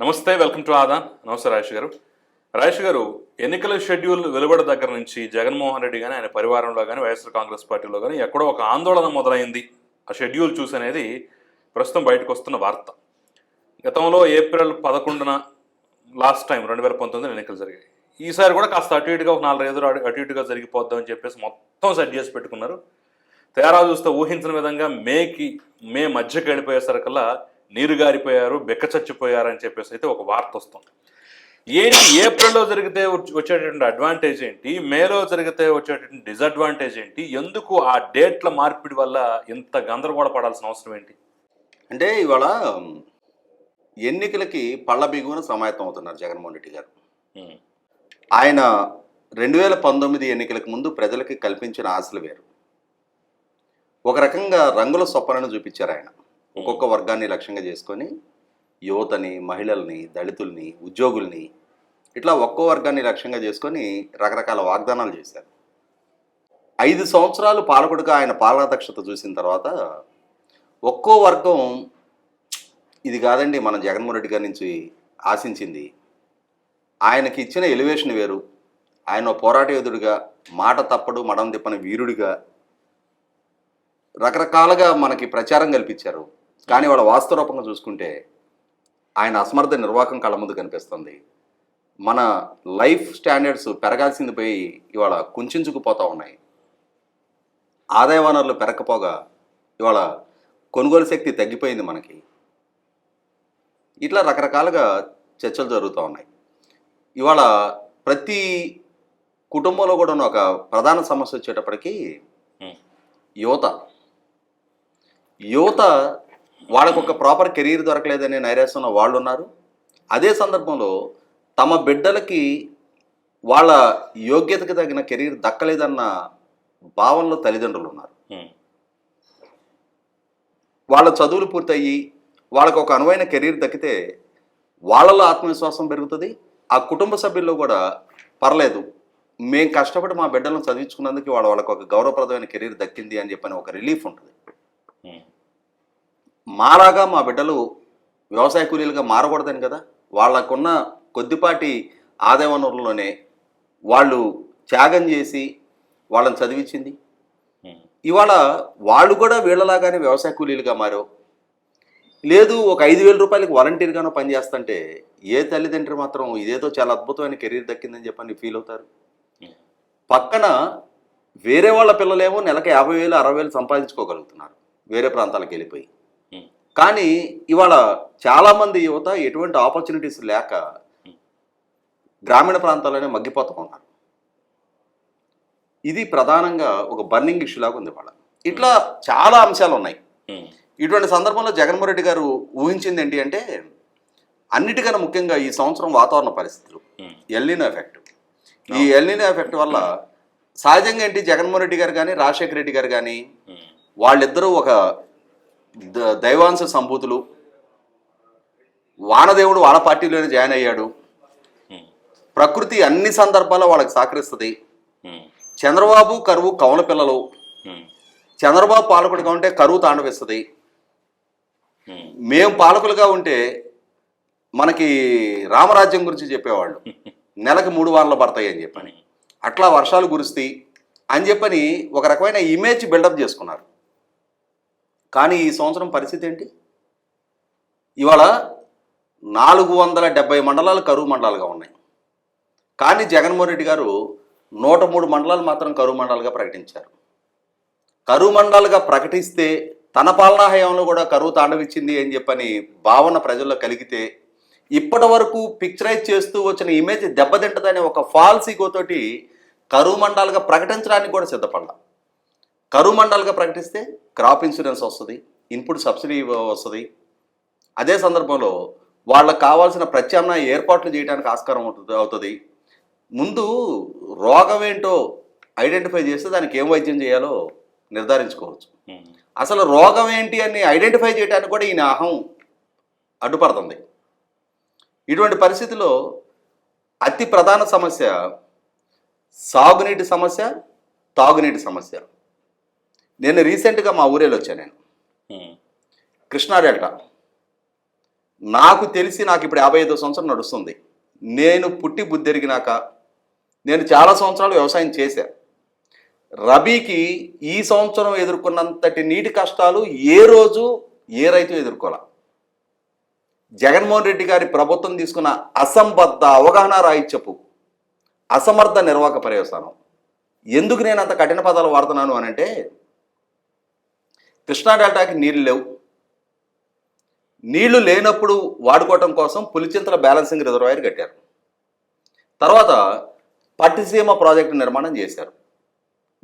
నమస్తే welcome to ఆదా. నమస్తే రాజేష్ గారు. రాజేష్ గారు ఎన్నికల షెడ్యూల్ వెలువడ దగ్గర నుంచి జగన్మోహన్ రెడ్డి కానీ ఆయన పరివారంలో కానీ వైఎస్ఆర్ కాంగ్రెస్ పార్టీలో కానీ ఎక్కడో ఒక ఆందోళన మొదలైంది. ఆ షెడ్యూల్ చూసి అనేది ప్రస్తుతం బయటకు వస్తున్న వార్త. గతంలో ఏప్రిల్ పదకొండున లాస్ట్ టైం రెండు వేల పంతొమ్మిది ఎన్నికలు జరిగాయి. ఈసారి కూడా కాస్త అటు ఇటుగా ఒక నాలుగు ఐదు అటు అటు ఇటుగా జరిగిపోద్దామని చెప్పేసి మొత్తం సెట్ చేసి పెట్టుకున్నారు. తేరా చూస్తే ఊహించిన విధంగా మేకి మే మధ్యకి వెళ్ళిపోయేసరికల్లా నీరు గారిపోయారు బెక్క చచ్చిపోయారు అని చెప్పేసి అయితే ఒక వార్త వస్తుంది. ఏంటి? ఏప్రిల్లో జరిగితే వచ్చే- వచ్చేటటువంటి అడ్వాంటేజ్ ఏంటి? మేలో జరిగితే వచ్చేటటువంటి డిసడ్వాంటేజ్ ఏంటి? ఎందుకు ఆ డేట్ల మార్పిడి వల్ల ఇంత గందరగోళ పడాల్సిన అవసరం ఏంటి? అంటే ఇవాళ ఎన్నికలకి పళ్ళ బిగువన సమాయత్తం అవుతున్నారు జగన్మోహన్ రెడ్డి గారు. ఆయన రెండు వేల పంతొమ్మిది ఎన్నికలకు ముందు ప్రజలకి కల్పించిన ఆశలు వేరు. ఒక రకంగా రంగుల స్వప్నను చూపించారు ఆయన. ఒక్కొక్క వర్గాన్ని లక్ష్యంగా చేసుకొని యువతని మహిళల్ని దళితుల్ని ఉద్యోగుల్ని ఇట్లా ఒక్కో వర్గాన్ని లక్ష్యంగా చేసుకొని రకరకాల వాగ్దానాలు చేశారు. ఐదు సంవత్సరాలు పాలకుడిగా ఆయన పాలనాదక్షత చూసిన తర్వాత ఒక్కో వర్గం ఇది కాదండి మన జగన్మోహన్ రెడ్డి గారి నుంచి ఆశించింది. ఆయనకి ఇచ్చిన ఎలివేషన్ వేరు. ఆయన పోరాట యోధుడిగా మాట తప్పడు మడం తిప్పని వీరుడిగా రకరకాలుగా మనకి ప్రచారం కల్పించారు. కానీ వాళ్ళ వాస్తవరూపంగా చూసుకుంటే ఆయన అసమర్థ నిర్వాహకం కళ్ళ ముందు కనిపిస్తుంది. మన లైఫ్ స్టాండర్డ్స్ పెరగాల్సింది పోయి ఇవాళ కుంచుకుపోతూ ఉన్నాయి. ఆదాయ వనరులు పెరగకపోగా ఇవాళ కొనుగోలు శక్తి తగ్గిపోయింది మనకి. ఇట్లా రకరకాలుగా చర్చలు జరుగుతూ ఉన్నాయి. ఇవాళ ప్రతి కుటుంబంలో కూడా ఒక ప్రధాన సమస్య వచ్చేటప్పటికి యువత. యువత వాళ్ళకు ఒక ప్రాపర్ కెరీర్ దొరకలేదనే నైరాశ్యంలో వాళ్ళు ఉన్నారు అదే సందర్భంలో తమ బిడ్డలకి వాళ్ళ యోగ్యతకి తగిన కెరీర్ దక్కలేదన్న భావనలో తల్లిదండ్రులు ఉన్నారు వాళ్ళ చదువులు పూర్తయ్యి వాళ్ళకు ఒక అనువైన కెరీర్ దక్కితే వాళ్ళలో ఆత్మవిశ్వాసం పెరుగుతుంది ఆ కుటుంబ సభ్యుల్లో కూడా పర్లేదు మేము కష్టపడి మా బిడ్డలను చదివించుకున్నందుకు వాళ్ళ వాళ్ళకి ఒక గౌరవప్రదమైన కెరీర్ దక్కింది అని చెప్పని ఒక రిలీఫ్ ఉంటుంది. మాలాగా మా బిడ్డలు వ్యవసాయ కూలీలుగా మారకూడదని కదా? వాళ్ళకున్న కొద్దిపాటి ఆదాయ వనరుల్లోనే వాళ్ళు త్యాగం చేసి వాళ్ళని చదివించింది. ఇవాళ వాళ్ళు కూడా వీళ్ళలాగానే వ్యవసాయ కూలీలుగా మారో లేదు ఒక ఐదు వేల రూపాయలకి వాలంటీర్గానో పనిచేస్తుంటే ఏ తల్లిదండ్రి మాత్రం ఇదేదో చాలా అద్భుతమైన కెరీర్ దక్కిందని చెప్పని ఫీల్ అవుతారు. పక్కన వేరే వాళ్ళ పిల్లలేమో నెలకు యాభై వేలు అరవై వేలు సంపాదించుకోగలుగుతున్నారు. వేరే ప్రాంతాలకు వెళ్ళిపోయి. కానీ ఇవాళ చాలామంది యువత ఎటువంటి ఆపర్చునిటీస్ లేక గ్రామీణ ప్రాంతాల్లోనే మగ్గిపోతూ ఉన్నారు. ఇది ప్రధానంగా ఒక బర్నింగ్ ఇష్యూ లాగా ఉంది ఇవాళ. ఇట్లా చాలా అంశాలు ఉన్నాయి. ఇటువంటి సందర్భంలో జగన్మోహన్ రెడ్డి గారు ఊహించింది ఏంటి అంటే అన్నిటికన్నా ముఖ్యంగా ఈ సంవత్సరం వాతావరణ పరిస్థితులు ఉమ్, ఎల్నినో ఎఫెక్ట్ ఈ ఎల్నినో ఎఫెక్ట్ వల్ల సహజంగా ఏంటి జగన్మోహన్ రెడ్డి గారు కానీ రాజశేఖర రెడ్డి గారు కానీ వాళ్ళిద్దరూ ఒక దైవాంశ సంభూతులు. వానదేవుడు వాళ్ళ పార్టీలోనే జాయిన్ అయ్యాడు. ప్రకృతి అన్ని సందర్భాల్లో వాళ్ళకి సహకరిస్తుంది. చంద్రబాబు కరువు కవల పిల్లలు. చంద్రబాబు పాలకుడిగా ఉంటే కరువు తాండవిస్తుంది మేము పాలకులుగా ఉంటే మనకి రామరాజ్యం గురించి చెప్పేవాళ్ళు. నెలకు మూడు వారాలు పడతాయి అని చెప్పని. అట్లా వర్షాలు కురుస్తాయి అని చెప్పని ఒక రకమైన ఇమేజ్ బిల్డప్ చేసుకున్నారు. కానీ ఈ సంవత్సరం పరిస్థితి ఏంటి? ఇవాళ నాలుగు వందల డెబ్బై మండలాలు కరువు మండలాలుగా ఉన్నాయి. కానీ జగన్మోహన్ రెడ్డి గారు నూట మూడు మండలాలు మాత్రం కరువు మండలాలుగా ప్రకటించారు. కరువు మండలాలుగా ప్రకటిస్తే తన పాలనా హయాంలో కూడా కరువు తాండవిచ్చింది అని చెప్పని భావన ప్రజల్లో కలిగితే ఇప్పటి వరకు పిక్చరైజ్ చేస్తూ వచ్చిన ఇమేజ్ దెబ్బతింటదనే ఒక ఫాల్స్ ఈగోతోటి కరువు మండలాలుగా ప్రకటించడానికి కూడా సిద్ధపడ్డా కరువు మండలాలుగా ప్రకటిస్తే క్రాప్ ఇన్సూరెన్స్ వస్తుంది ఇన్పుట్ సబ్సిడీ వస్తుంది. అదే సందర్భంలో వాళ్ళకి కావాల్సిన ప్రత్యామ్నాయ ఏర్పాట్లు చేయడానికి ఆస్కారం అవుతుంది. ముందు రోగం ఏంటో ఐడెంటిఫై చేస్తే దానికి ఏం వైద్యం చేయాలో నిర్ధారించుకోవచ్చు. అసలు రోగం ఏంటి అని ఐడెంటిఫై చేయడానికి కూడా ఈయన అహం అడ్డుపడుతుంది. ఇటువంటి పరిస్థితిలో అతి ప్రధాన సమస్య సాగునీటి సమస్య తాగునీటి సమస్య. నేను రీసెంట్గా మా ఊరేళ్ళు వచ్చాను నేను. కృష్ణా డెల్టా. నాకు తెలిసి నాకు ఇప్పుడు యాభై ఐదో సంవత్సరం నడుస్తుంది. నేను పుట్టి బుద్ధి ఎరిగినాక నేను చాలా సంవత్సరాలు వ్యవసాయం చేశా. రబీకి ఈ సంవత్సరం ఎదుర్కొన్నంతటి నీటి కష్టాలు ఏ రోజు ఏ రైతు ఎదుర్కోలే. జగన్మోహన్ రెడ్డి గారి ప్రభుత్వం తీసుకున్న అసంబద్ధ అవగాహన రాయిత్యపు అసమర్థ నిర్వాహక పర్యవసానం ఎందుకు నేను అంత కఠిన పదాలు వాడుతున్నాను అని అంటే కృష్ణా డెల్టాకి నీళ్ళు లేవు. నీళ్ళు లేనప్పుడు వాడుకోవటం కోసం పులిచింతల బ్యాలెన్సింగ్ రిజర్వాయర్ కట్టారు. తర్వాత పట్టిసీమ ప్రాజెక్టు నిర్మాణం చేశారు.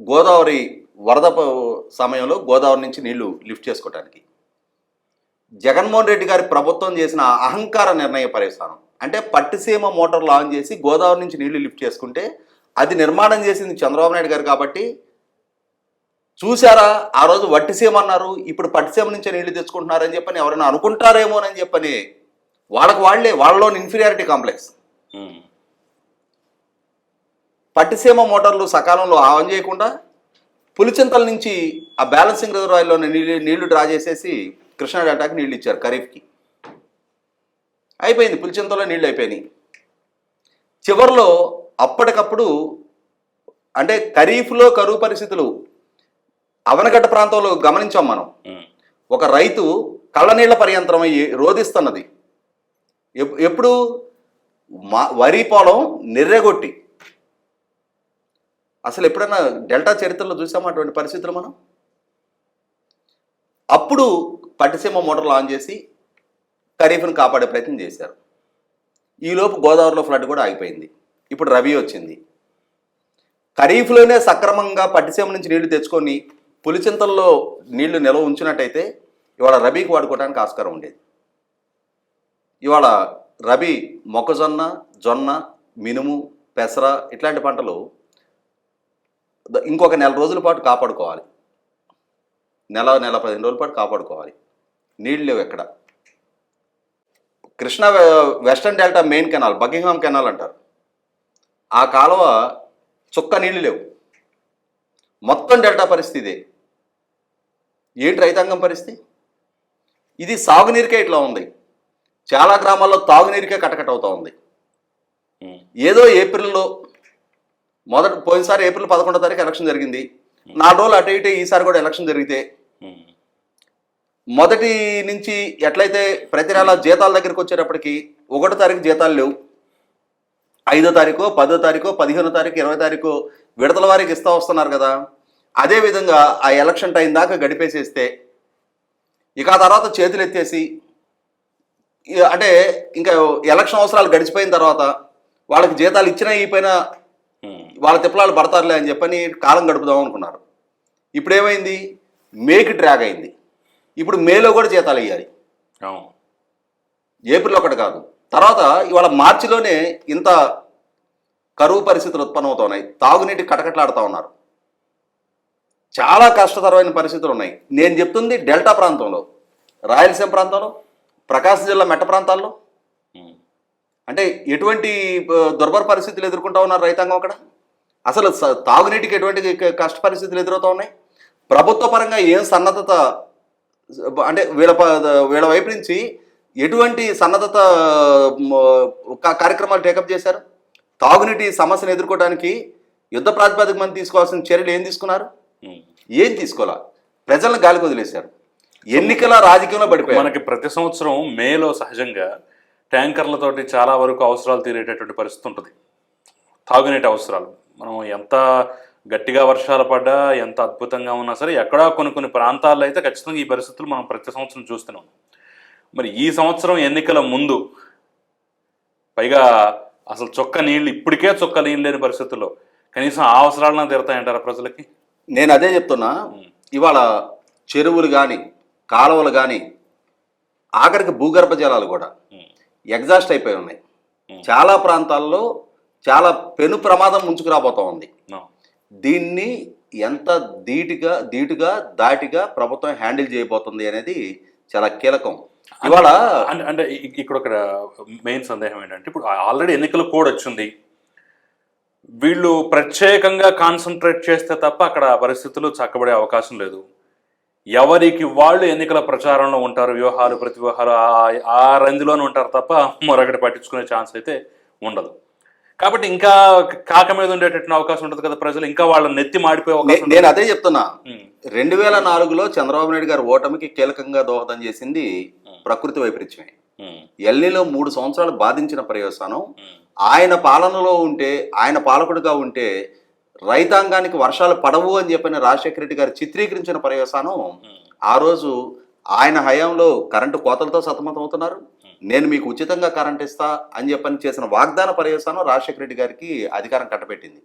గోదావరి వరద సమయంలో గోదావరి నుంచి నీళ్ళు లిఫ్ట్ చేసుకోవడానికి జగన్మోహన్ రెడ్డి గారి ప్రభుత్వం చేసిన అహంకార నిర్ణయ పరిస్థానం. అంటే పట్టిసీమ మోటార్లు లాంచ్ చేసి గోదావరి నుంచి నీళ్ళు లిఫ్ట్ చేసుకుంటే అది నిర్మాణం చేసింది చంద్రబాబు నాయుడు గారు కాబట్టి చూసారా ఆ రోజు వట్టిసీమ అన్నారు ఇప్పుడు పట్టిసీమ నుంచే నీళ్ళు తెచ్చుకుంటున్నారని చెప్పని ఎవరైనా అనుకుంటారేమోనని చెప్పని వాళ్ళకు వాళ్ళే వాళ్ళలోని ఇన్ఫీరియారిటీ కాంప్లెక్స్. పట్టిసీమ మోటార్లు సకాలంలో ఆన్ చేయకుండా పులిచింతల నుంచి ఆ బ్యాలెన్సింగ్ రిజర్వాయర్లోని నీళ్ళు నీళ్ళు డ్రా చేసేసి కృష్ణా డేటాకి నీళ్ళు ఇచ్చారు ఖరీఫ్కి. అయిపోయింది పులిచింతలో నీళ్ళు అయిపోయినాయి. చివరిలో అప్పటికప్పుడు అంటే ఖరీఫ్లో కరువు పరిస్థితులు అవనగడ్డ ప్రాంతంలో గమనించాం మనం. ఒక రైతు కళ్ళనీళ్ళ పర్యంతరం అయ్యి రోధిస్తున్నది. ఎప్- ఎప్పుడు? మా వరి పొలం నిర్రెగొట్టి. అసలు ఎప్పుడైనా డెల్టా చరిత్రలో చూసామా అటువంటి పరిస్థితులు మనం? అప్పుడు పట్టిసీమ మోటార్లు ఆన్ చేసి ఖరీఫ్ను కాపాడే ప్రయత్నం చేశారు. ఈలోపు గోదావరిలో ఫ్లడ్ కూడా ఆగిపోయింది. ఇప్పుడు రవి వచ్చింది. ఖరీఫ్లోనే సక్రమంగా పట్టిసీమ నుంచి నీళ్ళు తెచ్చుకొని పులిచింతల్లో నీళ్ళు నిల్వ ఉంచినట్టయితే ఇవాళ రబీకి వాడుకోవడానికి ఆస్కారం ఉండేది. ఇవాళ రబీ మొక్కజొన్న జొన్న మినుము పెసర ఇట్లాంటి పంటలు ఇంకొక నెల రోజుల పాటు కాపాడుకోవాలి. నెల నెల పదిహేను రోజుల పాటు కాపాడుకోవాలి. నీళ్ళు లేవు ఎక్కడ? Krishna western delta main canal Buckingham canal అంటారు. ఆ కాలువ చుక్క నీళ్ళు లేవు. మొత్తం డెల్టా పరిస్థితి ఏంటి రైతాంగం పరిస్థితి? ఇది సాగునీరుకే ఇట్లా ఉంది. చాలా గ్రామాల్లో తాగునీరుకే కటకట అవుతా ఉంది. ఏదో ఏప్రిల్లో మొదటి పోయినసారి ఏప్రిల్ పదకొండో తారీఖు ఎలక్షన్ జరిగింది. నాలుగు రోజులు అటు ఇటు ఈసారి కూడా ఎలక్షన్ జరిగితే. మొదటి నుంచి ఎట్లయితే ప్రతి నెల జీతాల దగ్గరికి వచ్చేటప్పటికి ఒకటో తారీఖు జీతాలు లేవు. ఐదో తారీఖు పదో తారీఖు పదిహేనో తారీఖు ఇరవై తారీఖు విడతల వారికి ఇస్తా వస్తున్నారు కదా. అదే విధంగా ఆ ఎలక్షన్ టైం దాకా గడిపేసేస్తే ఇక ఆ తర్వాత చేతులు ఎత్తేసి అంటే ఇంకా ఎలక్షన్ అవసరాలు గడిచిపోయిన తర్వాత వాళ్ళకి జీతాలు ఇచ్చినా ఇపోయినా. వాళ్ళ తిప్పలాలు పడతారులే అని చెప్పని కాలం గడుపుదాం అనుకున్నారు. ఇప్పుడు ఏమైంది? మేకి డ్రాగ్ అయింది. ఇప్పుడు మేలో కూడా జీతాలు అవును. ఏప్రిల్ ఒకటి కాదు. తర్వాత ఇవాళ మార్చిలోనే ఇంత కరువు పరిస్థితులు ఉత్పన్నమవుతున్నాయి. తాగునీటి కటకట్లాడుతూ ఉన్నారు. చాలా కష్టతరమైన పరిస్థితులు ఉన్నాయి. నేను చెప్తుంది డెల్టా ప్రాంతంలో రాయలసీమ ప్రాంతంలో ప్రకాశం జిల్లా మెట్ట ప్రాంతాల్లో. అంటే ఎటువంటి దుర్భర పరిస్థితులు ఎదుర్కొంటా ఉన్నారు రైతాంగం అక్కడ? అసలు తాగునీటికి ఎటువంటి కష్ట పరిస్థితులు ఎదురవుతా ఉన్నాయి? ప్రభుత్వ పరంగా ఏం సన్నద్ధత అంటే వీళ్ళ వీళ్ళ వైపు నుంచి ఎటువంటి సన్నద్ధత కార్యక్రమాలు టేకప్ చేశారు? తాగునీటి సమస్యను ఎదుర్కోవడానికి యుద్ధ ప్రాతిపదిక మంది తీసుకోవాల్సిన చర్యలు ఏం తీసుకున్నారు. ఏం తీసుకోవాలా? ప్రజలను గాలికి వదిలేశారు. ఎన్నికల రాజకీయంలో పడిపోయారు. మనకి ప్రతి సంవత్సరం మేలో సహజంగా ట్యాంకర్లతోటి చాలా వరకు అవసరాలు తీరేటటువంటి పరిస్థితి ఉంటుంది. తాగునీటి అవసరాలు. మనం ఎంత గట్టిగా వర్షాలు పడ్డా ఎంత అద్భుతంగా ఉన్నా సరే ఎక్కడా కొన్ని కొన్ని ప్రాంతాల్లో అయితే ఖచ్చితంగా ఈ పరిస్థితులు మనం ప్రతి సంవత్సరం చూస్తున్నాం మరి ఈ సంవత్సరం ఎన్నికల ముందు పైగా అసలు చొక్క నీళ్ళు ఇప్పటికే చొక్క నీళ్ళు లేని పరిస్థితుల్లో కనీసం ఆ అవసరాలను తీరుతాయంటారా ప్రజలకి? నేను అదే చెప్తున్నా ఇవాళ చెరువులు కానీ కాలువలు కానీ ఆఖరికి భూగర్భ జలాలు కూడా. ఎగ్జాస్ట్ అయిపోయి ఉన్నాయి. చాలా ప్రాంతాల్లో చాలా పెను ప్రమాదం ముంచుకు రాబోతా ఉంది. దీన్ని ఎంత ధీటుగా ధీటుగా దాటిగా ప్రభుత్వం హ్యాండిల్ చేయబోతుంది అనేది చాలా కీలకం ఇవాళ అంటే ఇక్కడ ఒక మెయిన్ సందేహం ఏంటంటే ఇప్పుడు ఆల్రెడీ ఎన్నికల కోడ్ వచ్చింది వీళ్ళు ప్రత్యేకంగా కాన్సన్ట్రేట్ చేస్తే తప్ప అక్కడ పరిస్థితులు చక్కబడే అవకాశం లేదు. ఎవరికి వాళ్ళు ఎన్నికల ప్రచారంలో ఉంటారు వ్యూహాలు ప్రతివ్యూహాలు ఆ- ఆ రందిలోనే ఉంటారు తప్ప మరొకటి పట్టించుకునే ఛాన్స్ అయితే ఉండదు. కాబట్టి ఇంకా కాక మీద ఉండేటట్టు అవకాశం ఉంటుంది కదా ప్రజలు ఇంకా వాళ్ళ నెత్తి మాడిపోయే అవకాశం నేను అదే చెప్తున్నా. రెండు వేల నాలుగులో చంద్రబాబు నాయుడు గారు ఓటమికి కీలకంగా దోహదం చేసింది ప్రకృతి వైపరీత్యమే. ఎల్నీలో మూడు సంవత్సరాలు బాధించిన పర్యవసానం ఆయన పాలనలో ఉంటే ఆయన పాలకుడిగా ఉంటే రైతాంగానికి వర్షాలు పడవు అని చెప్పిన రాజశేఖర రెడ్డి గారు చిత్రీకరించిన పర్యవసానం ఆ రోజు ఆయన హయాంలో కరెంటు కోతలతో సతమతం అవుతున్నారు నేను మీకు ఉచితంగా కరెంట్ ఇస్తా అని చెప్పని చేసిన వాగ్దాన పర్యవసానం రాజశేఖర రెడ్డి గారికి అధికారం కట్టబెట్టింది.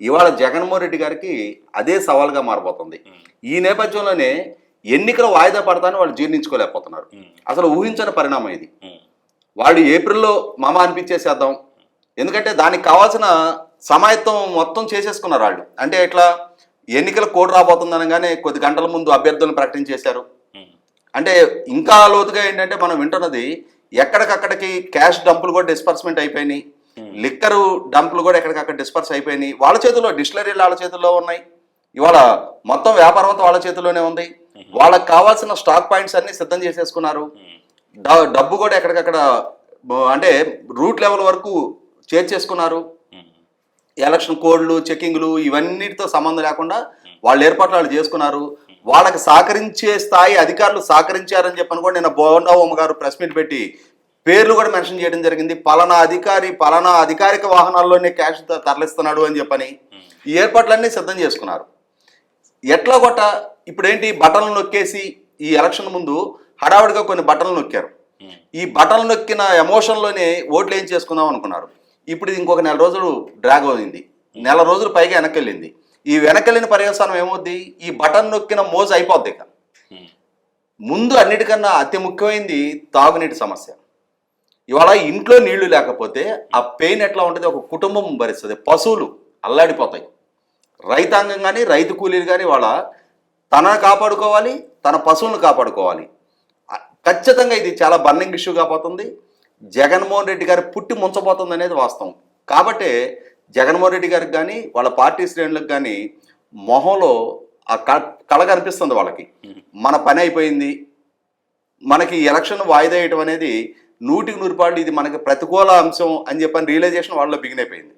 ఇవాళ జగన్మోహన్ రెడ్డి గారికి అదే సవాల్గా మారబోతుంది. ఈ నేపథ్యంలోనే ఎన్నికలు వాయిదా పడతాని వాళ్ళు జీర్ణించుకోలేకపోతున్నారు. అసలు ఊహించని పరిణామం ఇది. వాళ్ళు ఏప్రిల్లో మామ అనిపించేసేద్దాం. ఎందుకంటే దానికి కావాల్సిన సమాయత్తం మొత్తం చేసేసుకున్నారు వాళ్ళు. అంటే ఎట్లా? ఎన్నికల కోడ్ రాబోతుంది అనగానే కొద్ది గంటల ముందు అభ్యర్థులను ప్రకటించేశారు అంటే ఇంకా లోతుగా ఏంటంటే మనం వింటున్నది ఎక్కడికక్కడికి క్యాష్ డంపులు కూడా డిస్పర్స్మెంట్ అయిపోయినాయి. లిక్కరు డంపులు కూడా ఎక్కడికక్కడ డిస్పర్స్ అయిపోయినాయి. వాళ్ళ చేతుల్లో డిస్టిలరీలు వాళ్ళ చేతుల్లో ఉన్నాయి. ఇవాళ మొత్తం వ్యాపారం అంతా వాళ్ళ చేతుల్లోనే ఉంది. వాళ్ళకి కావాల్సిన స్టాక్ పాయింట్స్ అన్ని సిద్ధం చేసేసుకున్నారు. డబ్బు కూడా ఎక్కడికక్కడ అంటే రూట్ లెవెల్ వరకు చేర్చేసుకున్నారు. ఎలక్షన్ కోడ్లు చెకింగ్లు ఇవన్నిటితో సంబంధం లేకుండా వాళ్ళు ఏర్పాట్లు వాళ్ళు చేసుకున్నారు. వాళ్ళకి సహకరించే స్థాయి అధికారులు సహకరించారని చెప్పని కూడా నిన్న బోండావమ్మ గారు ప్రెస్ మీట్ పెట్టి పేర్లు కూడా మెన్షన్ చేయడం జరిగింది. పలానా అధికారి పలానా అధికారిక వాహనాల్లోనే క్యాష్ తరలిస్తున్నాడు అని చెప్పని ఈ ఏర్పాట్లన్నీ సిద్ధం చేసుకున్నారు. ఎట్లా కొట్ట? ఇప్పుడేంటి? బటన్లు నొక్కేసి ఈ ఎలక్షన్ ముందు హడావుడిగా కొన్ని బటన్లు నొక్కారు. ఈ బటన్ నొక్కిన ఎమోషన్లోనే ఓట్లు ఏం చేసుకుందాం అనుకున్నారు. ఇప్పుడు ఇది ఇంకొక నెల రోజులు డ్రాగ్ అయింది. నెల రోజులు పైగా వెనకెళ్ళింది. ఈ వెనకెళ్ళిన పర్యవసానం ఏమవుద్ది? ఈ బటన్ నొక్కిన మోజు అయిపోద్ది ఇక. ముందు అన్నిటికన్నా అతి ముఖ్యమైనది తాగునీటి సమస్య. ఇవాళ ఇంట్లో నీళ్ళు లేకపోతే ఆ పెయిన్ ఎట్లా ఉంటుంది? ఒక కుటుంబం భరిస్తుంది. పశువులు అల్లాడిపోతాయి. రైతాంగం కానీ రైతు కూలీలు కానీ వాళ్ళ తనను కాపాడుకోవాలి తన పశువులను కాపాడుకోవాలి. ఖచ్చితంగా ఇది చాలా బర్నింగ్ ఇష్యూ కాబోతుంది. జగన్మోహన్ రెడ్డి గారి పుట్టి ముంచబోతుంది అనేది వాస్తవం. కాబట్టే జగన్మోహన్ రెడ్డి గారికి కానీ వాళ్ళ పార్టీ శ్రేణులకు కానీ మొహంలో ఆ కళ కనిపిస్తుంది వాళ్ళకి. మన పని అయిపోయింది. మనకి ఎలక్షన్ వాయిదా వేయటం అనేది నూటికి నూరు ఇది మనకి ప్రతికూల అంశం అని చెప్పని రియలైజేషన్ వాళ్ళలో బిగిన్ అయిపోయింది